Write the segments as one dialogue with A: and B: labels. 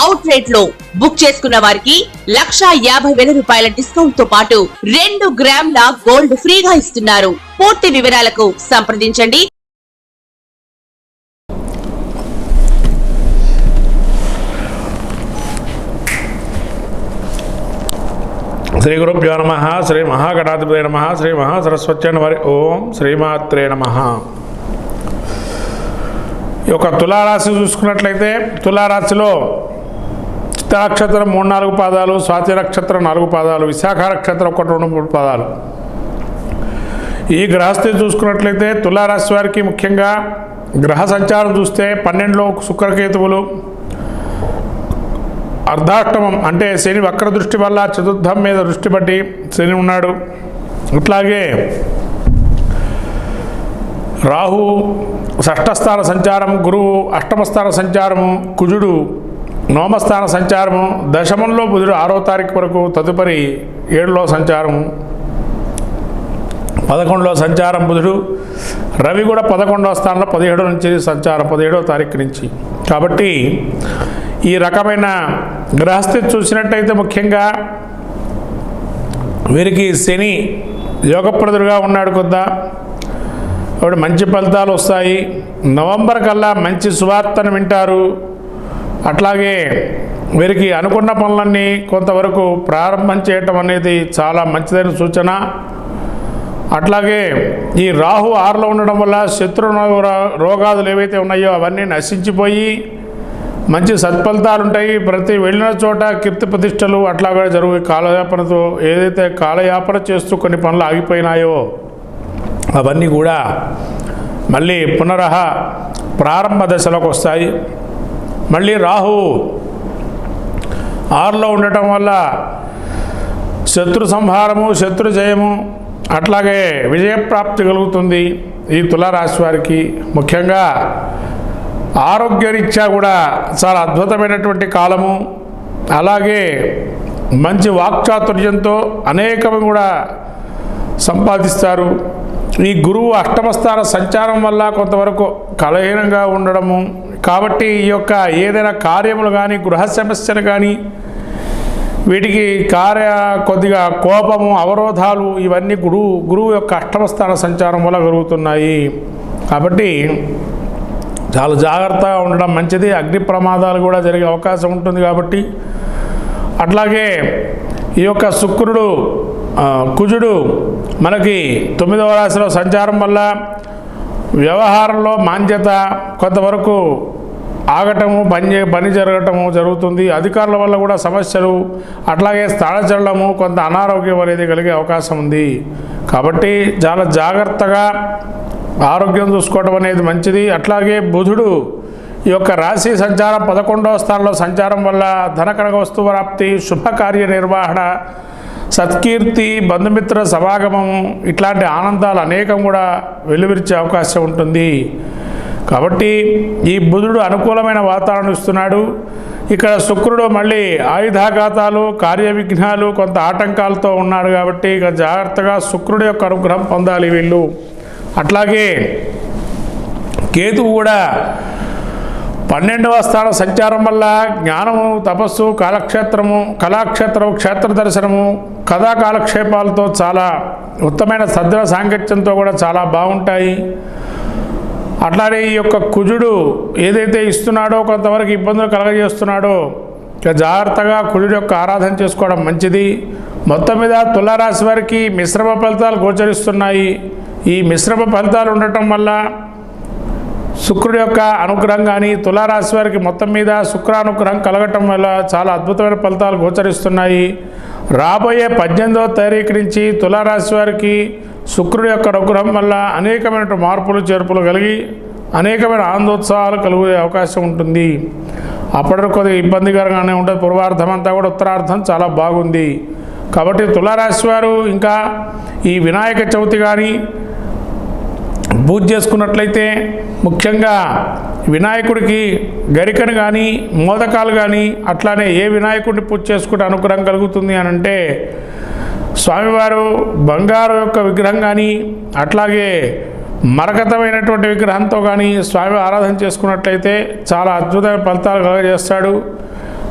A: అవుట్లెట్లో book చేసుకున్న వారికి లక్షా యాభై వేల రూపాయల డిస్కౌంట్తో పాటు రెండు గ్రాముల గోల్డ్ ఫ్రీగా ఇస్తున్నారు. పూర్తి వివరాలకు సంప్రదించండి.
B: శ్రీ గురుభ్యో నమ శ్రీ మహాగణాధిపతి నమ శ్రీ మహాసరస్వత్య వారి ఓం శ్రీమాత్రే నమ. ఈ యొక్క తులారాశి చూసుకున్నట్లయితే తులారాశిలో చిత్త నక్షత్రం మూడు నాలుగు పాదాలు స్వాతి నక్షత్రం నాలుగు పాదాలు విశాఖ నక్షత్రం ఒకటి రెండు మూడు పాదాలు. ఈ గ్రహస్థితి చూసుకున్నట్లయితే తులారాశి వారికి ముఖ్యంగా గ్రహ సంచారం చూస్తే పన్నెండులో శుక్రకేతువులు అర్ధాష్టమం అంటే శని వక్ర దృష్టి వల్ల చతుర్థం మీద దృష్టి పట్టి శని ఉన్నాడు. అట్లాగే రాహు షష్ఠస్థాన సంచారం గురువు అష్టమస్థాన సంచారం కుజుడు నోమస్థాన సంచారము దశమంలో బుధుడు ఆరో తారీఖు వరకు తదుపరి ఏడులో సంచారము. పదకొండులో సంచారం బుధుడు రవి కూడా పదకొండవ స్థానంలో పదిహేడు నుంచి సంచారం పదిహేడవ తారీఖు నుంచి. కాబట్టి ఈ రకమైన గ్రహస్థితి చూసినట్టయితే ముఖ్యంగా వీరికి శని యోగప్రదుడుగా ఉన్నాడు కొద్దా. కాబట్టి మంచి ఫలితాలు వస్తాయి. నవంబర్ కల్లా మంచి సువార్తను వింటారు. అట్లాగే వీరికి అనుకున్న పనులన్నీ కొంతవరకు ప్రారంభం చేయటం అనేది చాలా మంచిదైన సూచన. అట్లాగే ఈ రాహు ఆరులో ఉండడం వల్ల శత్రు రోగాదులు ఏవైతే ఉన్నాయో అవన్నీ నశించిపోయి మంచి సత్ఫలితాలు ఉంటాయి ప్రతి వెళ్ళిన చోట కీర్తి ప్రతిష్టలు అట్లాగే జరుగు కాలయాపనతో ఏదైతే కాలయాపన చేస్తూ కొన్ని పనులు ఆగిపోయినాయో అవన్నీ కూడా మళ్ళీ పునరహ ప్రారంభ దశలోకి వస్తాయి మళ్ళీ రాహు ఆరులో ఉండటం వల్ల శత్రు సంహారము శత్రు జయము అట్లాగే విజయప్రాప్తి కలుగుతుంది ఈ తులారాశి వారికి. ముఖ్యంగా ఆరోగ్యరీత్యా కూడా చాలా అద్భుతమైనటువంటి కాలము. అలాగే మంచి వాక్చాతుర్యంతో అనేకము కూడా సంపాదిస్తారు. ఈ గురువు అష్టమస్థాన సంచారం వల్ల కొంతవరకు కలహీనంగా ఉండడము కాబట్టి ఈ యొక్క ఏదైనా కార్యములు కానీ గృహ సమస్యలు కానీ వీటికి కార్య కొద్దిగా కోపము అవరోధాలు ఇవన్నీ గురువు గురువు యొక్క అష్టమస్థాన సంచారం వల్ల కలుగుతున్నాయి. కాబట్టి చాలా జాగ్రత్తగా ఉండడం మంచిది. అగ్ని ప్రమాదాలు కూడా జరిగే అవకాశం ఉంటుంది కాబట్టి. అట్లాగే ఈ యొక్క శుక్రుడు కుజుడు మనకి తొమ్మిదవ రాశిలో సంచారం వల్ల వ్యవహారంలో మాంద్యత కొంతవరకు ఆగటము పని పని జరగటము జరుగుతుంది. అధికారుల వల్ల కూడా సమస్యలు అట్లాగే స్థానచలనము కొంత అనారోగ్యం అనేది కలిగే అవకాశం ఉంది. కాబట్టి చాలా జాగ్రత్తగా ఆరోగ్యం చూసుకోవడం అనేది మంచిది. అట్లాగే బుధుడు ఈ యొక్క రాశి సంచారం పదకొండవ స్థానంలో సంచారం వల్ల ధనకనక వస్తు ప్రాప్తి శుభకార్య నిర్వహణ సత్కీర్తి బంధుమిత్ర సమాగమం ఇట్లాంటి ఆనందాలు అనేకం కూడా వెలువరిచే అవకాశం ఉంటుంది. కాబట్టి ఈ బుధుడు అనుకూలమైన వాతావరణం ఇస్తున్నాడు. ఇక్కడ శుక్రుడు మళ్ళీ ఆయుధాఘాతాలు కార్య విఘ్నాలు కొంత ఆటంకాలతో ఉన్నాడు కాబట్టి ఇక జాగ్రత్తగా శుక్రుడు యొక్క అనుగ్రహం పొందాలి వీళ్ళు. అట్లాగే కేతువు కూడా పన్నెండవ స్థాన సంచారం వల్ల జ్ఞానము తపస్సు కాలక్షేత్రము కళాక్షేత్రము క్షేత్ర దర్శనము కథా కాలక్షేపాలతో చాలా ఉత్తమైన సద్ర సాంగత్యంతో కూడా చాలా బాగుంటాయి. అట్లానే ఈ యొక్క కుజుడు ఏదైతే ఇస్తున్నాడో కొంతవరకు ఇబ్బందులు కలగజేస్తున్నాడో ఇక జాగ్రత్తగా కుజుడు యొక్క ఆరాధన చేసుకోవడం మంచిది. మొత్తం మీద తులారాశి వారికి మిశ్రమ ఫలితాలు గోచరిస్తున్నాయి. ఈ మిశ్రమ ఫలితాలు ఉండటం వల్ల శుక్రుడి యొక్క అనుగ్రహం కానీ తులారాశి వారికి మొత్తం మీద శుక్రానుగ్రహం కలగటం వల్ల చాలా అద్భుతమైన ఫలితాలు గోచరిస్తున్నాయి. రాబోయే పద్దెనిమిదవ తారీఖు నుంచి తులారాశి వారికి శుక్రుడి యొక్క అనుగ్రహం వల్ల అనేకమైన మార్పులు చేర్పులు కలిగి అనేకమైన ఆనందోత్సవాలు కలిగే అవకాశం ఉంటుంది. అప్పటి కొద్దిగా ఇబ్బందికరంగానే ఉంటుంది. పూర్వార్థం అంతా కూడా ఉత్తరార్థం చాలా బాగుంది. కాబట్టి తులారాశి వారు ఇంకా ఈ వినాయక చవితి కానీ పూజ చేసుకున్నట్లయితే ముఖ్యంగా వినాయకుడికి గరికను కానీ మోదకాలు కానీ అట్లానే ఏ వినాయకుడిని పూజ చేసుకుంటే అనుగ్రహం కలుగుతుంది అని అంటే స్వామివారు బంగారు యొక్క విగ్రహం కానీ అట్లాగే మరకతమైనటువంటి విగ్రహంతో కానీ స్వామి ఆరాధన చేసుకున్నట్లయితే చాలా అద్భుతమైన ఫలితాలు కలగజేస్తాడు.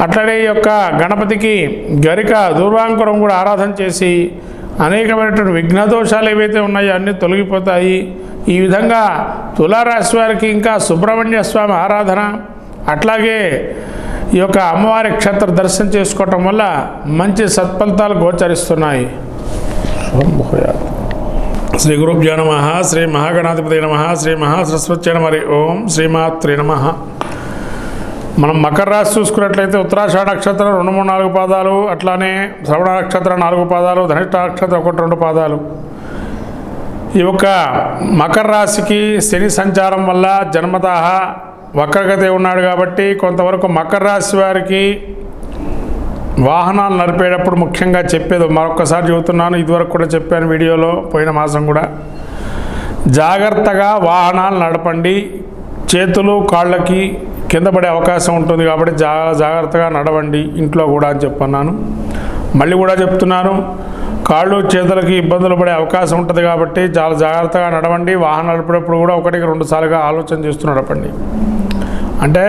B: అట్లనే ఈ యొక్క గణపతికి గరిక దూర్వాంకురం కూడా ఆరాధన చేసి అనేకమైనటువంటి విఘ్న దోషాలు ఏవైతే ఉన్నాయో అన్నీ తొలగిపోతాయి. ఈ విధంగా తులారాశి వారికి ఇంకా సుబ్రహ్మణ్య స్వామి ఆరాధన అట్లాగే ఈ యొక్క అమ్మవారి క్షేత్ర దర్శనం చేసుకోవటం వల్ల మంచి సత్ఫలితాలు గోచరిస్తున్నాయి. శ్రీ గురుభ్యో నమ శ్రీ మహాగణాధిపతి నమ శ్రీ మహాసరస్వతి నమ ఓం శ్రీమాత్రి నమ. మనం మకర రాశి చూసుకున్నట్లయితే ఉత్తరాషాఢ నక్షత్రం రెండు మూడు నాలుగు పాదాలు అట్లానే శ్రవణ నక్షత్రం నాలుగు పాదాలు ధనిష్ట నక్షత్రం ఒకటి రెండు పాదాలు. ఈ యొక్క మకర రాశికి శని సంచారం వల్ల జన్మదాహ వక్రగతి ఉన్నాడు కాబట్టి కొంతవరకు మకర రాశి వారికి వాహనాలు నడిపేటప్పుడు ముఖ్యంగా చెప్పేది మరొకసారి చెబుతున్నాను ఇదివరకు కూడా చెప్పాను వీడియోలో పోయిన మాసం కూడా. జాగ్రత్తగా వాహనాలు నడపండి చేతులు కాళ్ళకి కింద పడే అవకాశం ఉంటుంది కాబట్టి జా జాగ్రత్తగా నడవండి ఇంట్లో కూడా అని చెప్పన్నాను. మళ్ళీ కూడా చెప్తున్నాను కాళ్ళు చేతులకి ఇబ్బందులు పడే అవకాశం ఉంటుంది కాబట్టి చాలా జాగ్రత్తగా నడవండి. వాహనం నడిపేటప్పుడు కూడా ఒకటికి రెండు సార్లుగా ఆలోచన చేస్తూ నడపండి. అంటే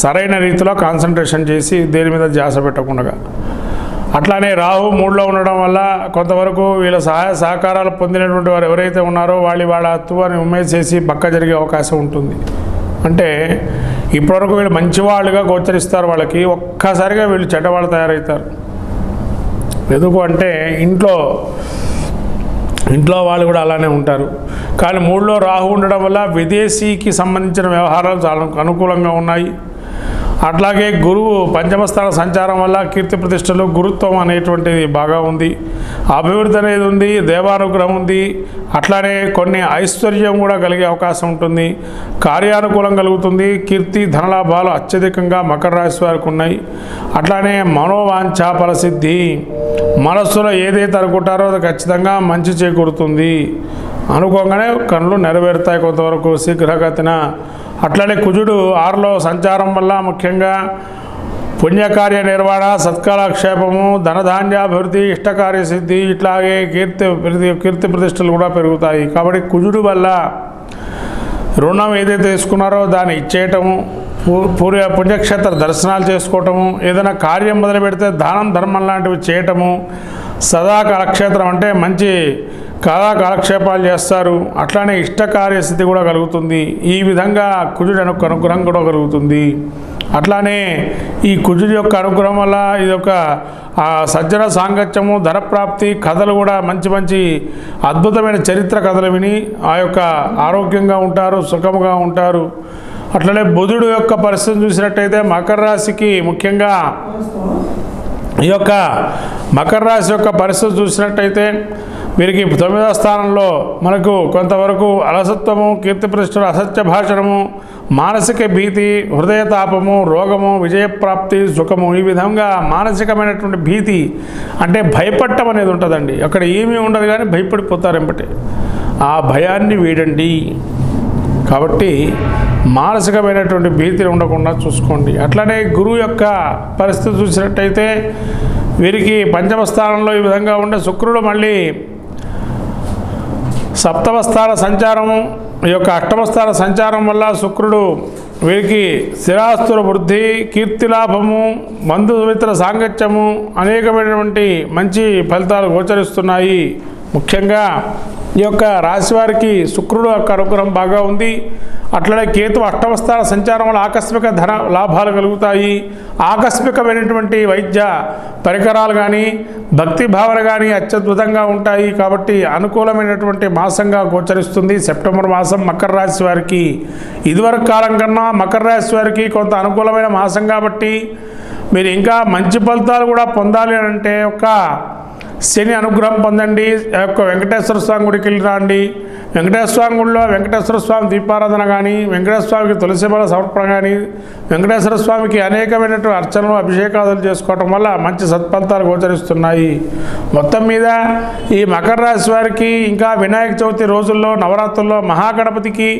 B: సరైన రీతిలో కాన్సన్ట్రేషన్ చేసి దేని మీద ధ్యాస పెట్టకుండా. అట్లానే రాహు మూడులో ఉండడం వల్ల కొంతవరకు వీళ్ళ సహాయ సహకారాలు పొందినటువంటి వారు ఎవరైతే ఉన్నారో వాళ్ళు వాళ్ళ అత్తువని ఉమ్మేసేసి పక్క జరిగే అవకాశం ఉంటుంది. అంటే ఇప్పటివరకు వీళ్ళు మంచివాళ్ళుగా గోచరిస్తారు వాళ్ళకి. ఒక్కసారిగా వీళ్ళు చెడ్డవాళ్ళు తయారవుతారు. ఎందుకు అంటే ఇంట్లో ఇంట్లో వాళ్ళు కూడా అలానే ఉంటారు. కానీ మూడులో రాహు ఉండడం వల్ల విదేశీకి సంబంధించిన వ్యవహారాలు చాలా అనుకూలంగా ఉన్నాయి. అట్లాగే గురువు పంచమస్థాన సంచారం వల్ల కీర్తి ప్రతిష్టలు గురుత్వం అనేటువంటిది బాగా ఉంది. అభివృద్ధి అనేది ఉంది దేవానుగ్రహం ఉంది. అట్లానే కొన్ని ఐశ్వర్యం కూడా కలిగే అవకాశం ఉంటుంది. కార్యానుకూలం కలుగుతుంది. కీర్తి ధనలాభాలు అత్యధికంగా మకర రాశి వారికి ఉన్నాయి. అట్లానే మనోవాంఛ ఫలసిద్ధి. మనస్సులో ఏదైతే అనుకుంటారో అది ఖచ్చితంగా మంచి చేకూరుతుంది. అనుకోగానే కళ్ళు నెరవేరుతాయి కొంతవరకు శీఘ్రగతిన. అట్లనే కుజుడు ఆరులో సంచారం వల్ల ముఖ్యంగా పుణ్యకార్య నిర్వహణ సత్కాలక్షేపము ధనధాన్యాభివృద్ధి ఇష్టకార్య సిద్ధి ఇట్లాగే కీర్తి ప్రతి- కీర్తి ప్రతిష్టలు కూడా పెరుగుతాయి. కాబట్టి కుజుడు వల్ల రుణం ఏదైతే తీసుకున్నారో దాన్ని ఇచ్చేయటము పూ- పూర్వ పుణ్యక్షేత్ర దర్శనాలు చేసుకోవటము ఏదైనా కార్యం మొదలు పెడితే దానం ధర్మం లాంటివి చేయటము సదా కాలక్షేత్రం అంటే మంచి కళా కాలక్షేపాలు చేస్తారు. అట్లానే ఇష్ట కార్యస్థితి కూడా కలుగుతుంది. ఈ విధంగా కుజుడు అను అనుగ్రహం కూడా కలుగుతుంది. అట్లానే ఈ కుజుడి యొక్క అనుగ్రహం వల్ల ఇది ఒక సజ్జన సాంగత్యము ధనప్రాప్తి కథలు కూడా మంచి మంచి అద్భుతమైన చరిత్ర కథలు విని ఆ యొక్క ఆరోగ్యంగా ఉంటారు సుఖముగా ఉంటారు. అట్లనే బుధుడు యొక్క పరిస్థితి చూసినట్టయితే మకర రాశికి ముఖ్యంగా ఈ యొక్క మకర రాశి యొక్క పరిస్థితి చూసినట్టయితే వీరికి తొమ్మిదవ స్థానంలో మనకు కొంతవరకు అలసత్వము కీర్తి ప్రతిష్టలు అసత్య భాషణము మానసిక భీతి హృదయతాపము రోగము విజయప్రాప్తి సుఖము ఈ విధంగా మానసికమైనటువంటి భీతి అంటే భయపడటం అనేది ఉంటుందండి. అక్కడ ఏమీ ఉండదు కానీ భయపడిపోతారు ఎంబటే ఆ భయాన్ని వీడండి. కాబట్టి మానసికమైనటువంటి భీతిని ఉండకుండా చూసుకోండి. అట్లనే గురువు యొక్క పరిస్థితి చూసినట్టయితే వీరికి పంచమ స్థానంలో ఈ విధంగా ఉండే శుక్రుడు మళ్ళీ సప్తమ స్థాన సంచారము ఈ యొక్క అష్టమ స్థాన సంచారం వల్ల శుక్రుడు వీరికి స్థిరాస్తుల వృద్ధి కీర్తిలాభము బంధుమిత్ర సాంగత్యము అనేకమైనటువంటి మంచి ఫలితాలు గోచరిస్తున్నాయి. ముఖ్యంగా ఈ యొక్క రాశి వారికి శుక్రుడు యొక్క అనుగ్రహం బాగా ఉంది. అట్లనే కేతు అష్టమస్థాన సంచారం వల్ల ఆకస్మిక ధన లాభాలు కలుగుతాయి. ఆకస్మికమైనటువంటి వైద్య పరికరాలు కానీ భక్తి భావన కానీ అత్యద్భుతంగా ఉంటాయి కాబట్టి అనుకూలమైనటువంటి మాసంగా గోచరిస్తుంది. సెప్టెంబర్ మాసం మకర రాశి వారికి. ఇదివరకు కాలం కన్నా మకర రాశి వారికి కొంత అనుకూలమైన మాసం కాబట్టి మీరు ఇంకా మంచి ఫలితాలు కూడా పొందాలి అని అంటే ఒక శని అనుగ్రహం పొందండి. యొక్క వెంకటేశ్వర స్వామి గుడికి వెళ్ళి రండి. వెంకటేశ్వర స్వామి గుడిలో వెంకటేశ్వర స్వామి దీపారాధన కానీ వెంకటేశ్వర స్వామికి తులసిమల సమర్పణ కానీ వెంకటేశ్వర స్వామికి అనేకమైనటువంటి అర్చనలు అభిషేకాదులు చేసుకోవటం వల్ల మంచి సత్ఫలితాలు గోచరిస్తున్నాయి. మొత్తం మీద ఈ మకర రాశి వారికి ఇంకా వినాయక చవితి రోజుల్లో నవరాత్రుల్లో మహాగణపతికి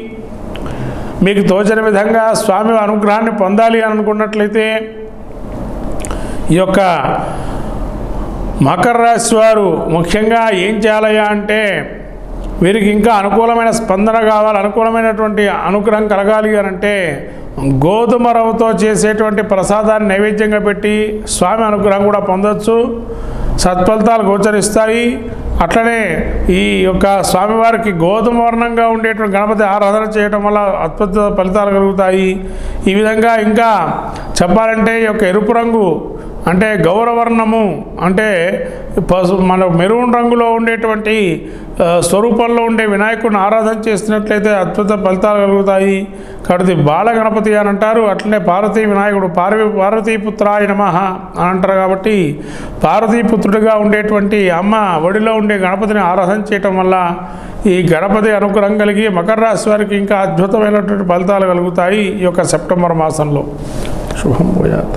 B: మీకు తోచిన విధంగా స్వామి అనుగ్రహాన్ని పొందాలి అనుకున్నట్లయితే ఈ యొక్క మకర రాశి వారు ముఖ్యంగా ఏం చేయాలయ్యా అంటే వీరికి ఇంకా అనుకూలమైన స్పందన కావాలి అనుకూలమైనటువంటి అనుగ్రహం కలగాలి అని అంటే గోధుమ రవ్వతో చేసేటువంటి ప్రసాదాన్ని నైవేద్యంగా పెట్టి స్వామి అనుగ్రహం కూడా పొందొచ్చు. సత్ఫలితాలు గోచరిస్తాయి. అట్లనే ఈ యొక్క స్వామివారికి గోధుమ వర్ణంగా ఉండేటువంటి గణపతి ఆరాధన చేయడం వల్ల అద్భుత ఫలితాలు కలుగుతాయి. ఈ విధంగా ఇంకా చెప్పాలంటే ఈ యొక్క ఎరుపు రంగు అంటే గౌరవర్ణము అంటే పసు మన మెరూన్ రంగులో ఉండేటువంటి స్వరూపంలో ఉండే వినాయకుడిని ఆరాధన చేసినట్లయితే అద్భుత ఫలితాలు కలుగుతాయి. కాబట్టి బాలగణపతి అని అంటారు. అట్లనే పార్వతీ వినాయకుడు పార్వీ పార్వతీపుత్రాయ నమ అని అంటారు కాబట్టి పార్వతీపుత్రుడిగా ఉండేటువంటి అమ్మ ఒడిలో ఉండే గణపతిని ఆరాధన చేయటం వల్ల ఈ గణపతి అనుగ్రహం కలిగి మకర రాశి వారికి ఇంకా అద్భుతమైనటువంటి ఫలితాలు కలుగుతాయి ఈ యొక్క సెప్టెంబర్ మాసంలో. శుభం పోయాత్